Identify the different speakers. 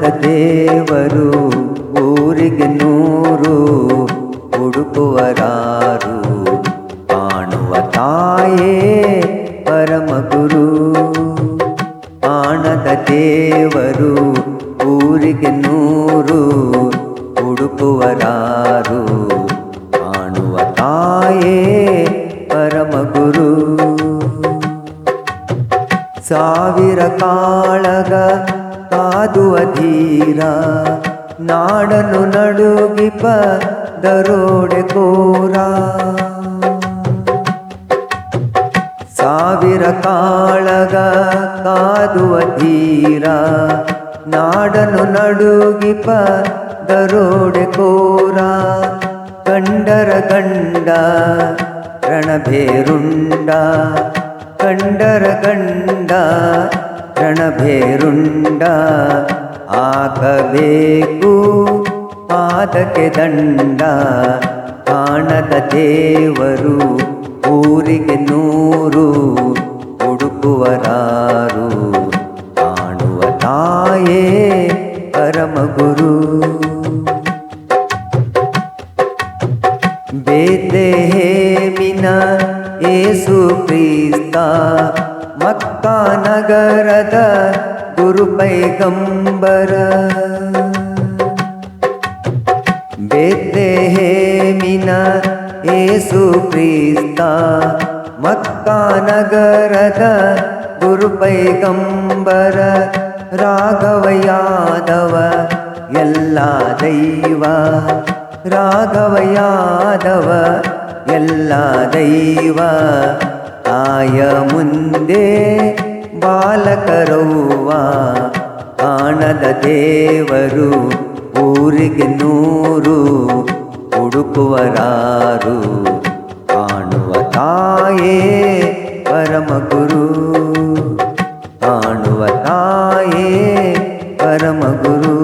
Speaker 1: ದೇವರು ಊರಿಗೆ ನೂರು ಹುಡುಕುವರಾರು. ಕಾಣುವ ತಾಯೇ ಪರಮ ಗುರು. ಕಾಣದ ದೇವರು ಊರಿಗೆ ನೂರು ಹುಡುಕುವರಾರು. ಕಾಣುವ ತಾಯೇ ಪರಮ ಗುರು. ಸಾವಿರ ಕಾಳಗ ಕಾದುವ ಧೀರ, ನಾಡನು ನಡುಗಿಪ ದರೋಡೆ ಕೋರ. ಸಾವಿರ ಕಾಳಗ ಕಾದುವ ಧೀರ, ನಾಡನು ನಡುಗಿಪ ದರೋಡೆ ಕೋರ. ಕಂಡರ ಕಂಡ ರಣಭೇರುಂಡ ಕಂಡರ ಗಂಡ ರಣಭೇರುಂಡ ಹಾಕಬೇಕು ಪಾದಕ್ಕೆ ದಂಡ ಕಾಣದ ದೇವರು ಊರಿಗೆ ನೂರು ಹುಡುಕುವರಾರು. ಕಾಣುವ ತಾಯೇ ಪರಮ ಗುರು. ಬೇತೆಹೇಮಿನ ಏಸು ಕ್ರಿಸ್ತ ಮಕ್ಕ ನಗರದ ಗುರು ಪೈಗಂಬರ ಬೇತೆಹೇಮಿನ ಏಸು ಕ್ರಿಸ್ತ ಮಕ್ಕ ನಗರದ ಗುರು ಪೈಗಂಬರ ರಾಘವ ಯಾದವ ಎಲ್ಲ ದೈವ ರಾಘವ ಯಾದವ ಎಲ್ಲ ದೈವ ಆಯ ಮುಂದೆ ಬಾಲಕರವ್ವ ಕಾಣದ ದೇವರು ಊರಿಗೆ ನೂರು ಹುಡುಕುವರಾರು ಕಾಣುವ ತಾಯೇ ಪರಮ ಗುರು ಕಾಣುವ ತಾಯೇ ಪರಮ ಗುರು